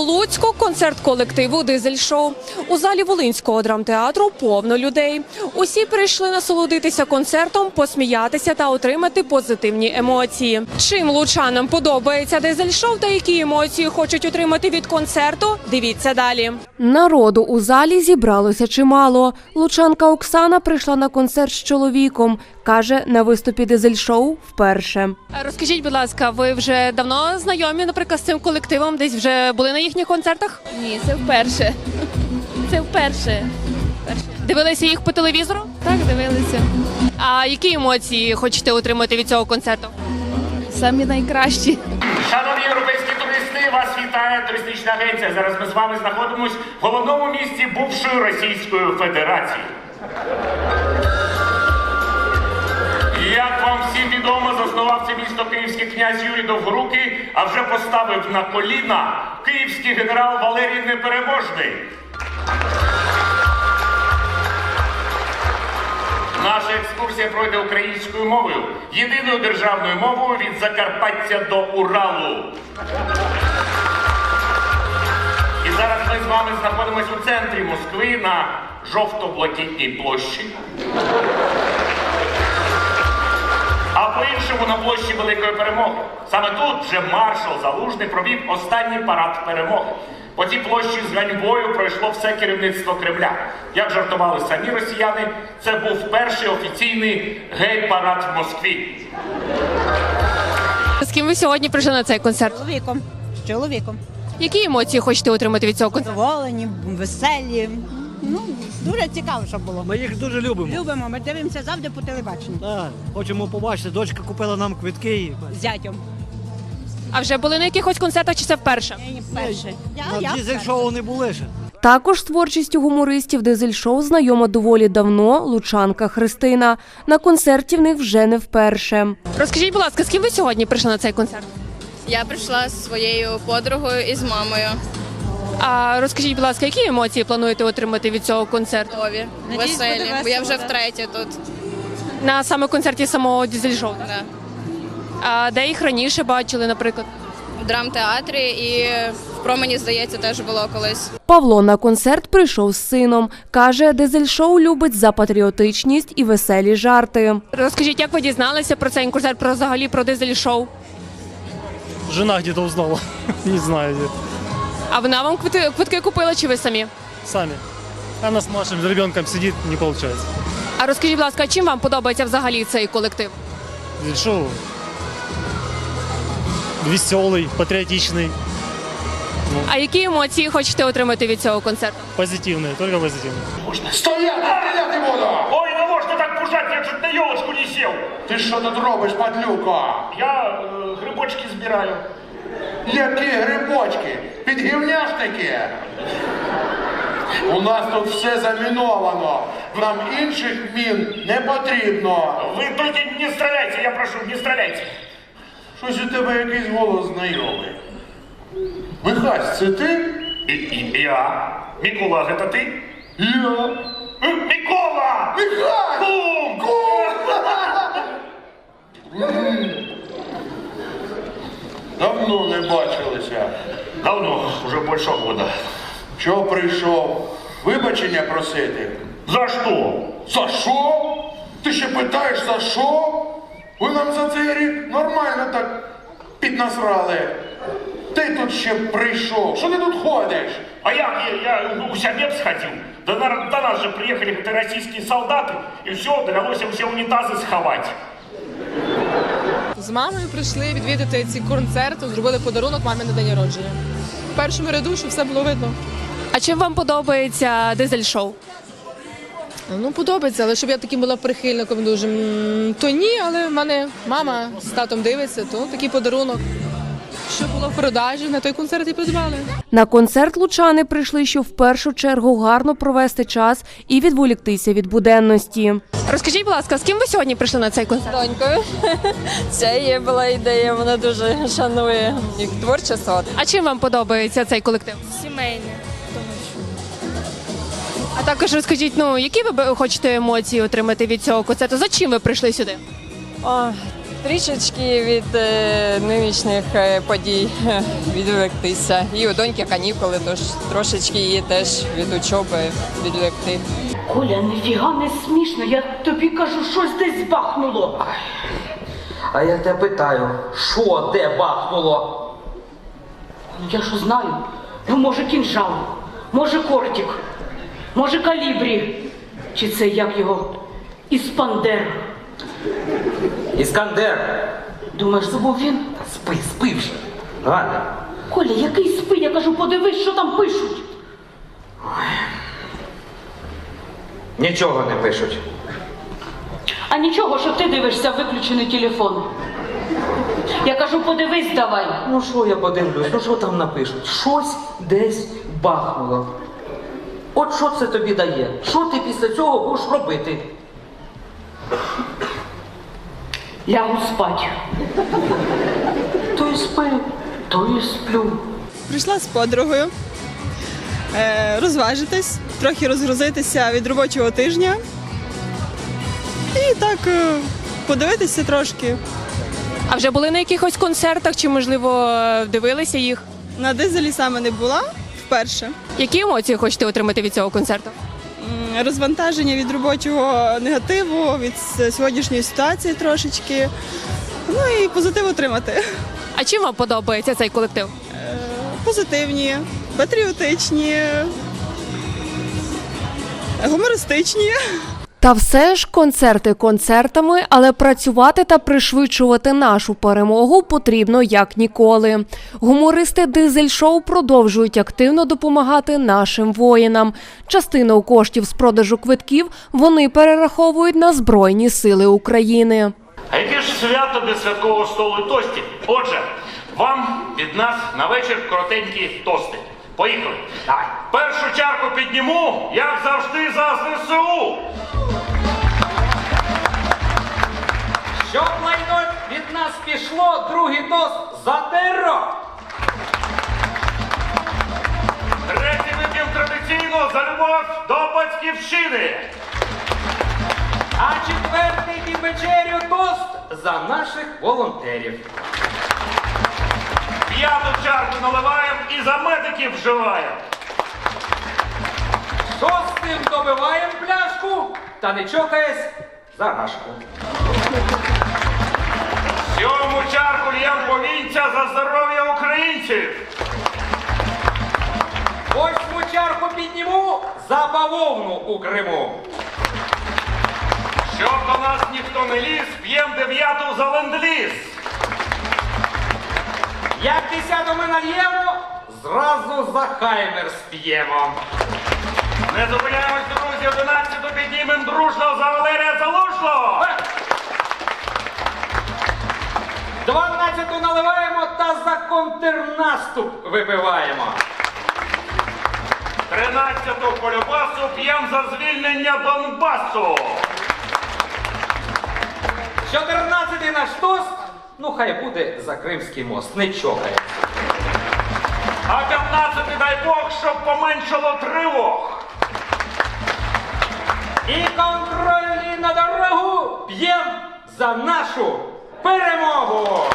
Луцьку концерт колективу Дизель Шоу. У залі Волинського драмтеатру повно людей. Усі прийшли насолодитися концертом, посміятися та отримати позитивні емоції. Чим лучанам подобається Дизель Шоу та які емоції хочуть отримати від концерту? Дивіться далі. Народу у залі зібралося чимало. Лучанка Оксана прийшла на концерт з чоловіком. каже, на виступі Дизель Шоу вперше. Розкажіть, будь ласка, ви вже давно знайомі, наприклад, з цим колективом? Десь вже були на їхніх концертах? Ні, це вперше. Це вперше. Дивилися їх по телевізору? Так, дивилися. А які емоції хочете отримати від цього концерту? Самі найкращі. Шановні європейські туристи, вас вітає туристична агенція. Зараз ми з вами знаходимось в головному місті бувшої Російської Федерації. Як вам всім відомо, заснував це місто київський князь Юрій Довгорукий, а вже поставив на коліна київський генерал Валерій Непереможний. Наша екскурсія пройде українською мовою, єдиною державною мовою від Закарпаття до Уралу. І зараз ми з вами знаходимося у центрі Москви на жовто-блакитній площі. Площі Великої Перемоги. Саме тут вже маршал Залужний провів останній парад перемоги. По цій площі з ганьбою пройшло все керівництво Кремля. Як жартували самі росіяни, це був перший офіційний гей-парад в Москві. З ким ви сьогодні прийшли на цей концерт? чоловіком. З чоловіком. Які емоції хочете отримати від цього концерту? Задоволені, веселі. Ну, дуже цікаво, щоб було. Ми їх дуже любимо. Любимо, ми дивимося завжди по телебаченню. Так, хочемо побачити. Дочка купила нам квитки. і З зятьом. А вже були на якихось концертах чи це вперше? Я вперше. Я, я На дізель вперше. шоу не були ще. Також з творчістю гумористів Дизель Шоу знайома доволі давно лучанка Христина. На концерті в них вже не вперше. Розкажіть, будь ласка, з ким ви сьогодні прийшли на цей концерт? Я прийшла зі своєю подругою і з мамою. А розкажіть, будь ласка, які емоції плануєте отримати від цього концерту? Надіюсь, веселі. Бо я весело, вже да? втретє тут. На саме концерті самого Дизель Шоу? так? Да. А де їх раніше бачили, наприклад? В драмтеатрі і в промені, здається, теж було колись. Павло на концерт прийшов з сином. Каже, Дизель Шоу любить за патріотичність і веселі жарти. Розкажіть, як ви дізналися про цей концерт, про взагалі про Дизель Шоу? Жена где-то узнала. Не знаю где. А вона вам квитки, квитки купила чи ви самі? Сами. Она с нашим ребенком сидит, не получается. А розкажіть, будь ласка, чим вам подобається взагалі цей колектив? Здесь шоу веселый, патриотичный, А які емоції хочете отримати від цього концерту? позитивный, только позитивный. Стояти, стріляти буду! Ой, не можна так пужати, я чуть на йолочку не сів. Ти що тут робиш, падлюка? Я е, грибочки збираю. Які грибочки? Підгівняшники? У нас тут все заміновано. Нам інших мін не потрібно. Ви тільки не стріляйте, я прошу, не стріляйте. Щось у тебе якийсь голос знайомий. Михась, це ти? І, і, я. Микола, це ти? Я. Е, Микола! Михась! Давно не бачилися. Давно, уже больше года. Чого прийшов? Вибачення просити? За що? За що? Ти ще питаєш за що? Ви нам за цей рік нормально так піднасрали. Ти тут ще прийшов. Що ти тут ходиш? А я, я, я у Сябеб сходил. До, до нас же приехали какие-то российские и все, довелось им все унитазы сховать. З мамою прийшли відвідати ці концерти, зробили подарунок мамі на день народження. В першому ряду, що все було видно. А чим вам подобається Дизель Шоу? Ну, подобається, але щоб я таким була прихильником дуже, м, то ні, але в мене мама з татом дивиться, то такий подарунок. Що було в продажі, на той концерт і придбали. На концерт лучани прийшли, щоб в першу чергу гарно провести час і відволіктися від буденності. Розкажіть, будь ласка, з ким ви сьогодні прийшли на цей концерт? донькою. Це її була ідея, вона дуже шанує їх творчество. А чим вам подобається цей колектив? Сімейне. А також розкажіть, ну які ви хочете емоції отримати від цього концерту? За чим ви прийшли сюди? О, трішечки від е, нинішніх е, подій відволіктися. І у доньки канікули, тож трошечки її теж від учоби відвлекти. Коля, ніфіга не смішно, я тобі кажу, щось десь бахнуло. А я тебе питаю, що де бахнуло? Ну я що знаю? Ну, може, кінжал, може кортик, може калібрі. Чи це як його? Іспандер. Іскандер. Думаєш, забув він? Спи, спи вже. Галя. Коля, який спи? Я кажу, подивись, що там пишуть. Нічого не пишуть. А нічого, що ти дивишся виключений телефон. Я кажу, подивись давай. Ну що я подивлюсь, ну що там напишуть? Щось десь бахнуло. От що це тобі дає? Що ти після цього будеш робити? Лягу спать. То й спи. То і сплю. Прийшла з подругою е, розважитись, трохи розгрузитися від робочого тижня. І так е, подивитися трошки. А вже були на якихось концертах чи, можливо, дивилися їх? На дизелі саме не була вперше. Які емоції хочете отримати від цього концерту? Розвантаження від робочого негативу, від сьогоднішньої ситуації трошечки. Ну і позитив отримати. А чим вам подобається цей колектив? Позитивні, патріотичні, гумористичні. Та все ж концерти концертами, але працювати та пришвидшувати нашу перемогу потрібно як ніколи. Гумористи Дизель Шоу продовжують активно допомагати нашим воїнам. Частину коштів з продажу квитків вони перераховують на Збройні Сили України. А яке ж свято без святкового столу і тостів? Отже, вам від нас на вечір коротенькі тости. Поїхали. Давай. Першу чарку підніму, як завжди, за ЗСУ. Щоб лайно від нас пішло, другий тост за терор. Третій вип'ємо традиційно за любов до батьківщини. А четвертий під вечерю тост за наших волонтерів. П'яту чарку наливаємо і за медиків вживаємо. Шостим добиваємо пляшку та не чокаясь за рашку. Сьому чарку л'єм повінця за здоров'я українців. Восьму чарку підніму за бавовну у Криму. Щоб до нас ніхто не ліз, п'єм дев'яту за ленд-ліз. Як десяту ми нальємо, зразу за хаймер сп'ємо. Не зупиняємось, друзі, одинадцяту піднімем дружно за Валерія Залужного. Дванадцяту наливаємо та за контрнаступ випиваємо. Тринадцяту по любасу п'єм за звільнення Донбасу. Чотирнадцятий наш тост, ну хай буде за Кримський мост, не чокає. А п'ятнадцятий дай Бог, щоб поменшало тривог. І контрольний на дорогу п'єм за нашу перемогу!